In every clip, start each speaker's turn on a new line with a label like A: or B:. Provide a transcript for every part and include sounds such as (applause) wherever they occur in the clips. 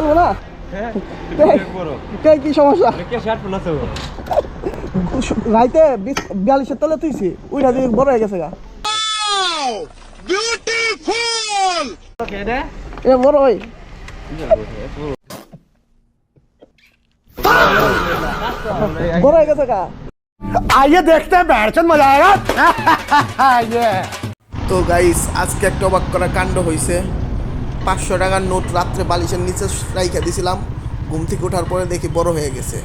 A: চলবো না? কি সমস্যা? রাইতে বিয়াল্লিশের তলে তুইছি দিয়ে বড় হয়ে গেছে গা। (laughs)
B: তো গাইস আজকে একটা অবাক করা কাণ্ড হইছে। পাঁচশো টাকার নোট রাত্রে বালিশের নিচে রাইখা দিছিলাম। ঘুম থেকে ওঠার পরে দেখি বড় হয়ে গেছে।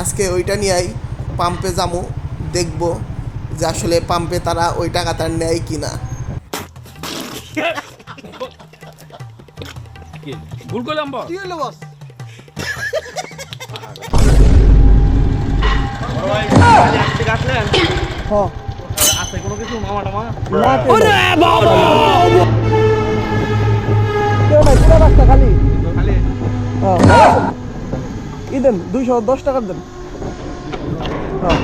B: আজকে ওইটা নিয়েই পাম্পে যামু দেখব যে আসলে পাম্পে তারা ওই টাকা তার নেয় কি? না
C: ভুল করলাম বস
A: কি হলো বস
C: ঠিক আছে কোনো কিছু মামা টামা
A: পুরো রাস্তা খালি
C: খালি
A: হ্যাঁ ই দেন দুইশো দশ টাকার দেন হ্যাঁ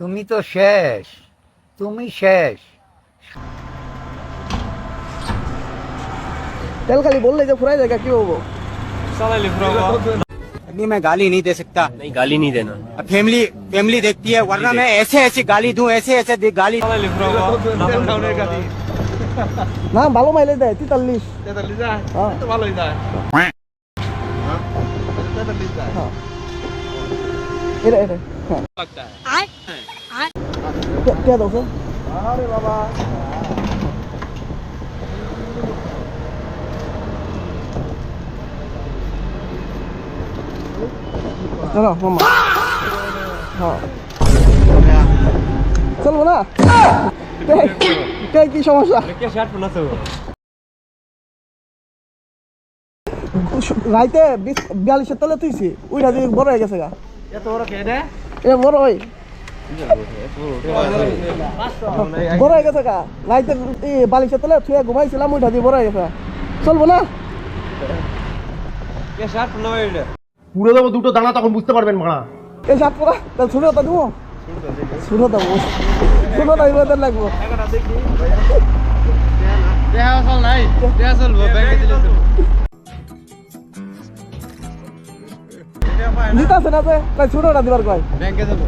D: তুমি তো শেষ তুমি শেষ
A: তেল খালি বললে যে ফুরাই জায়গা কি হবো
C: চালাইলি পুরো
D: नहीं मैं गाली नहीं दे सकता
C: नहीं गाली नहीं देना
D: फैमिली फैमिली देखती है वरना मैं ऐसे ऐसे गाली दूं ऐसे ऐसे दे- गाली
A: না ভালো মাইলেজ দেয় তেতাল্লিশ
C: তেতাল্লিশ যায় তো ভালোই যায় তেতাল্লিশ যায়
A: এটা এটা কে দাও স্যার
C: আরে
A: বাবা চলো মামা হ্যাঁ চলবো না কে- সমস্যা?
C: কে শার্ট পরনাছো
A: রাইতে বিশ- বিয়াল্লিশের তলে তুইছি ওইটা দিয়ে বড় হয়ে গেছে গা।
C: এত বড় কে রে?
A: এ বড় ওই। বড় হয়ে গেছে গা। রাইতে বালিশের তলে থুয়ে ঘুমাইছিলাম ওইটা দিয়ে বড় হয়ে গেছে গা। চলবো না?
E: পুরো দেবো দুটো দানা তখন বুঝতে পারবেন মারা
A: এই সাত পরা তাহলে ছোটো তো দেবো। ছোটো দেবো ছোটো দেবো এদের লাগবো
C: দেখি তো
A: না যে তাই ছোটোটা দিবার কয়
C: ব্যাংকে যাব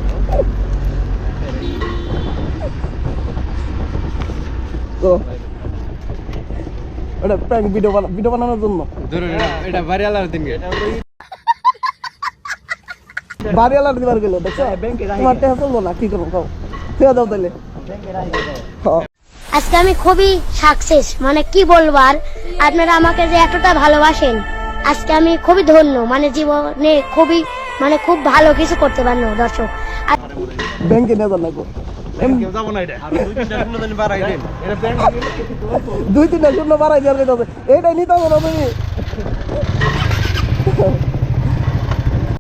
A: তো ওটা প্র্যাঙ্ক ভিডিও বানানোর জন্য
C: এটা বাড়ি আলার দিন
A: বাড়ি আলার দিবার গেল দেখছ? তোমার টেহা চলবো না কি করব কাও? ফেয়া দাও তাহলে হ্যাঁ।
F: আজকে আমি খুবই সাকসেস মানে কি বলব আর? আপনারা আমাকে যে এতটা ভালোবাসেন আজকে আমি খুবই ধন্য মানে জীবনে খুবই মানে খুব ভালো কিছু করতে পারল দর্শক।
A: ব্যাংকে নিয়ে যান লাগবো
C: যাব না এটা। দুই তিনটা শূন্য বাড়াই
A: দেওয়ার এইটাই নিতে হবে না তুমি?